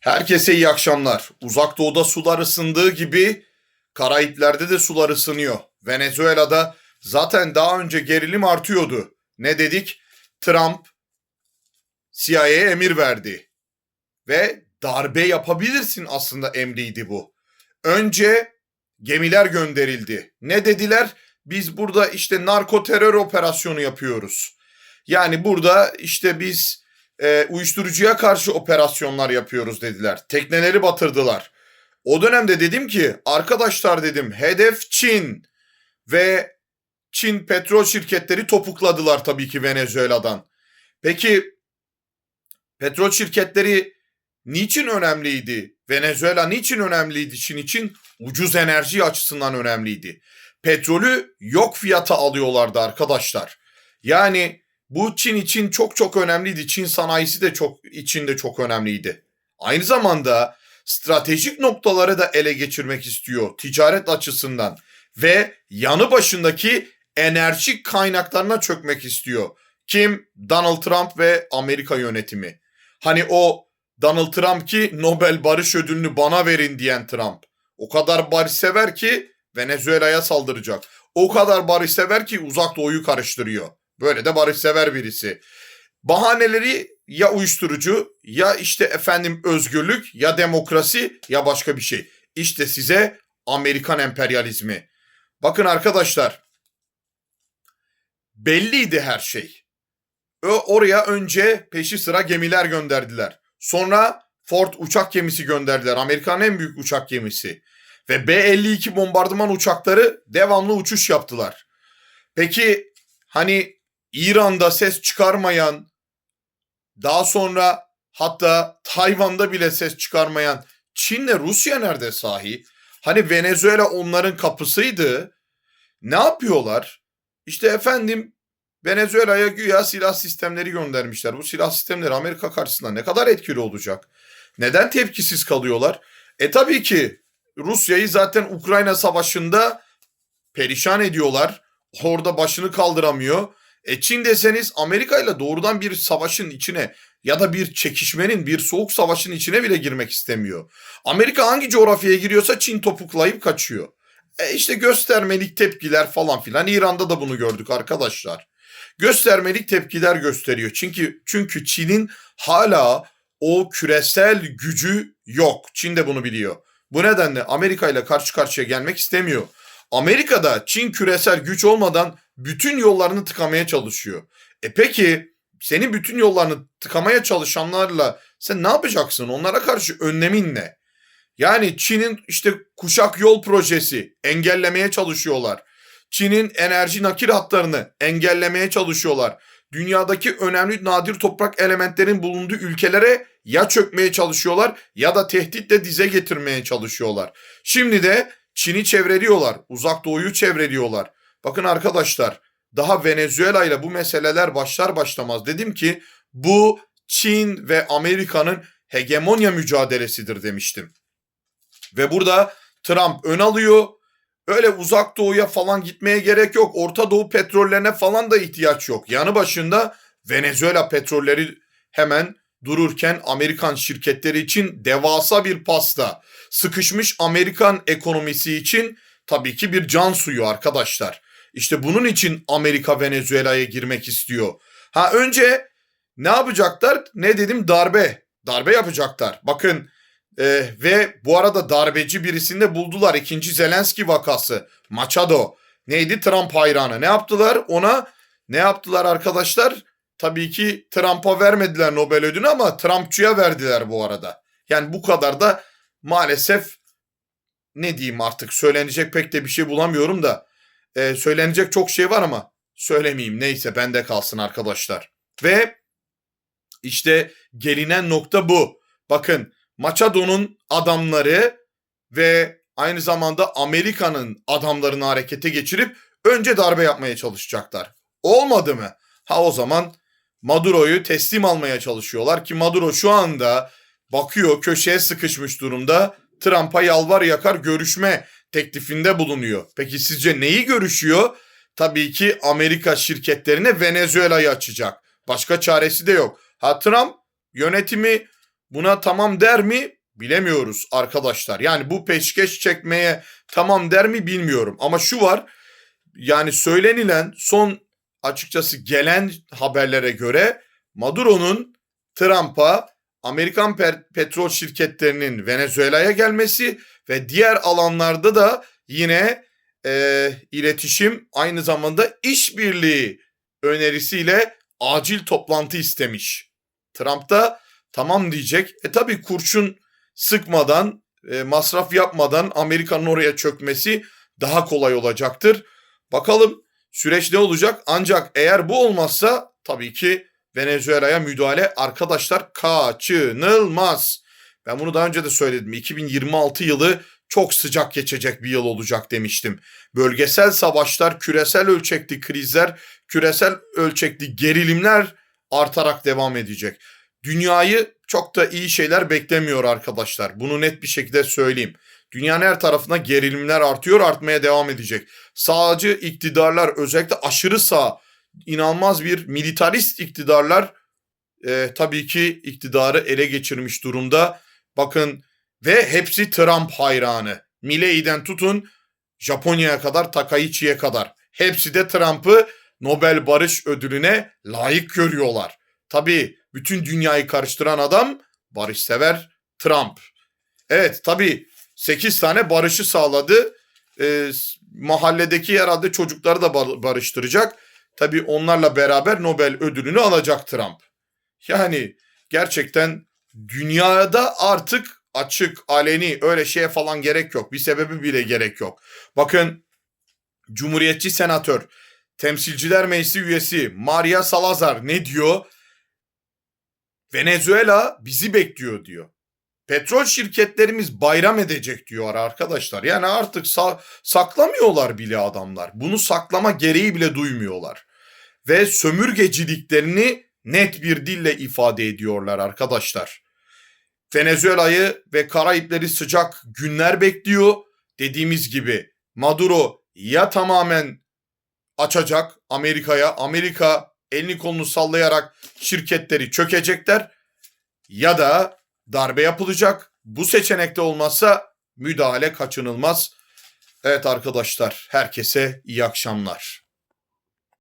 Herkese iyi akşamlar. Uzak doğuda sular ısındığı gibi Karayipler'de de sular ısınıyor. Venezuela'da zaten daha önce gerilim artıyordu. Ne dedik? Trump CIA'ye emir verdi. Ve darbe yapabilirsin aslında emriydi bu. Önce gemiler gönderildi. Ne dediler? Biz burada işte narko terör operasyonu yapıyoruz. Yani burada işte biz e, uyuşturucuya karşı operasyonlar yapıyoruz dediler. Tekneleri batırdılar. O dönemde dedim ki arkadaşlar dedim hedef Çin ve Çin petrol şirketleri topukladılar tabii ki Venezuela'dan. Peki petrol şirketleri niçin önemliydi? Venezuela niçin önemliydi Çin için? Ucuz enerji açısından önemliydi. Petrolü yok fiyata alıyorlardı arkadaşlar. Yani bu Çin için çok çok önemliydi. Çin sanayisi de çok içinde çok önemliydi. Aynı zamanda stratejik noktaları da ele geçirmek istiyor ticaret açısından ve yanı başındaki enerji kaynaklarına çökmek istiyor. Kim? Donald Trump ve Amerika yönetimi. Hani o Donald Trump ki Nobel Barış Ödülünü bana verin diyen Trump. O kadar barışsever ki Venezuela'ya saldıracak. O kadar barışsever ki uzak doğuyu karıştırıyor. Böyle de barışsever birisi. Bahaneleri ya uyuşturucu ya işte efendim özgürlük ya demokrasi ya başka bir şey. İşte size Amerikan emperyalizmi. Bakın arkadaşlar belliydi her şey. Oraya önce peşi sıra gemiler gönderdiler. Sonra Ford uçak gemisi gönderdiler. Amerika'nın en büyük uçak gemisi. Ve B-52 bombardıman uçakları devamlı uçuş yaptılar. Peki hani İran'da ses çıkarmayan, daha sonra hatta Tayvan'da bile ses çıkarmayan Çin'le Rusya nerede sahi? Hani Venezuela onların kapısıydı. Ne yapıyorlar? İşte efendim Venezuela'ya güya silah sistemleri göndermişler. Bu silah sistemleri Amerika karşısında ne kadar etkili olacak? Neden tepkisiz kalıyorlar? E tabii ki Rusya'yı zaten Ukrayna savaşında perişan ediyorlar. Orada başını kaldıramıyor. E Çin deseniz Amerika ile doğrudan bir savaşın içine ya da bir çekişmenin, bir soğuk savaşın içine bile girmek istemiyor. Amerika hangi coğrafyaya giriyorsa Çin topuklayıp kaçıyor. E işte göstermelik tepkiler falan filan. İran'da da bunu gördük arkadaşlar. Göstermelik tepkiler gösteriyor. Çünkü çünkü Çin'in hala o küresel gücü yok. Çin de bunu biliyor. Bu nedenle Amerika ile karşı karşıya gelmek istemiyor. Amerika'da Çin küresel güç olmadan bütün yollarını tıkamaya çalışıyor. E peki senin bütün yollarını tıkamaya çalışanlarla sen ne yapacaksın? Onlara karşı önlemin ne? Yani Çin'in işte kuşak yol projesi engellemeye çalışıyorlar. Çin'in enerji nakil hatlarını engellemeye çalışıyorlar. Dünyadaki önemli nadir toprak elementlerin bulunduğu ülkelere ya çökmeye çalışıyorlar ya da tehditle dize getirmeye çalışıyorlar. Şimdi de Çin'i çevreliyorlar, uzak doğuyu çevreliyorlar. Bakın arkadaşlar daha Venezuela ile bu meseleler başlar başlamaz dedim ki bu Çin ve Amerika'nın hegemonya mücadelesidir demiştim. Ve burada Trump ön alıyor. Öyle uzak doğuya falan gitmeye gerek yok. Orta Doğu petrollerine falan da ihtiyaç yok. Yanı başında Venezuela petrolleri hemen dururken Amerikan şirketleri için devasa bir pasta. Sıkışmış Amerikan ekonomisi için tabii ki bir can suyu arkadaşlar. İşte bunun için Amerika Venezuela'ya girmek istiyor. Ha önce ne yapacaklar? Ne dedim? Darbe. Darbe yapacaklar. Bakın e, ve bu arada darbeci birisini de buldular. İkinci Zelenski vakası. Machado. Neydi? Trump hayranı. Ne yaptılar? Ona ne yaptılar arkadaşlar? Tabii ki Trump'a vermediler Nobel ödülünü ama Trumpçuya verdiler bu arada. Yani bu kadar da maalesef ne diyeyim artık söylenecek pek de bir şey bulamıyorum da e, söylenecek çok şey var ama söylemeyeyim neyse bende kalsın arkadaşlar. Ve işte gelinen nokta bu. Bakın Machado'nun adamları ve aynı zamanda Amerika'nın adamlarını harekete geçirip önce darbe yapmaya çalışacaklar. Olmadı mı? Ha o zaman Maduro'yu teslim almaya çalışıyorlar ki Maduro şu anda bakıyor köşeye sıkışmış durumda. Trump'a yalvar yakar görüşme teklifinde bulunuyor. Peki sizce neyi görüşüyor? Tabii ki Amerika şirketlerine Venezuela'yı açacak. Başka çaresi de yok. Ha Trump yönetimi buna tamam der mi? Bilemiyoruz arkadaşlar. Yani bu peşkeş çekmeye tamam der mi bilmiyorum. Ama şu var. Yani söylenilen son açıkçası gelen haberlere göre Maduro'nun Trump'a Amerikan petrol şirketlerinin Venezuela'ya gelmesi ve diğer alanlarda da yine e, iletişim aynı zamanda işbirliği önerisiyle acil toplantı istemiş. Trump da tamam diyecek. E tabi kurşun sıkmadan, e, masraf yapmadan Amerika'nın oraya çökmesi daha kolay olacaktır. Bakalım süreç ne olacak? Ancak eğer bu olmazsa tabii ki Venezuela'ya müdahale arkadaşlar kaçınılmaz. Ben bunu daha önce de söyledim. 2026 yılı çok sıcak geçecek bir yıl olacak demiştim. Bölgesel savaşlar, küresel ölçekli krizler, küresel ölçekli gerilimler artarak devam edecek. Dünyayı çok da iyi şeyler beklemiyor arkadaşlar. Bunu net bir şekilde söyleyeyim. Dünyanın her tarafına gerilimler artıyor, artmaya devam edecek. Sağcı iktidarlar özellikle aşırı sağ, inanılmaz bir militarist iktidarlar e, tabii ki iktidarı ele geçirmiş durumda. Bakın ve hepsi Trump hayranı. Milei'den tutun Japonya'ya kadar Takaichi'ye kadar. Hepsi de Trump'ı Nobel Barış Ödülüne layık görüyorlar. Tabii bütün dünyayı karıştıran adam barışsever Trump. Evet tabii 8 tane barışı sağladı. Ee, mahalledeki herhalde çocukları da barıştıracak. Tabii onlarla beraber Nobel ödülünü alacak Trump. Yani gerçekten dünyada artık açık, aleni öyle şeye falan gerek yok. Bir sebebi bile gerek yok. Bakın Cumhuriyetçi senatör, Temsilciler Meclisi üyesi Maria Salazar ne diyor? Venezuela bizi bekliyor diyor. Petrol şirketlerimiz bayram edecek diyor arkadaşlar. Yani artık sa- saklamıyorlar bile adamlar. Bunu saklama gereği bile duymuyorlar. Ve sömürgeciliklerini net bir dille ifade ediyorlar arkadaşlar. Venezuela'yı ve Karayipleri sıcak günler bekliyor. Dediğimiz gibi Maduro ya tamamen açacak Amerika'ya, Amerika elini kolunu sallayarak şirketleri çökecekler ya da darbe yapılacak. Bu seçenekte olmazsa müdahale kaçınılmaz. Evet arkadaşlar herkese iyi akşamlar.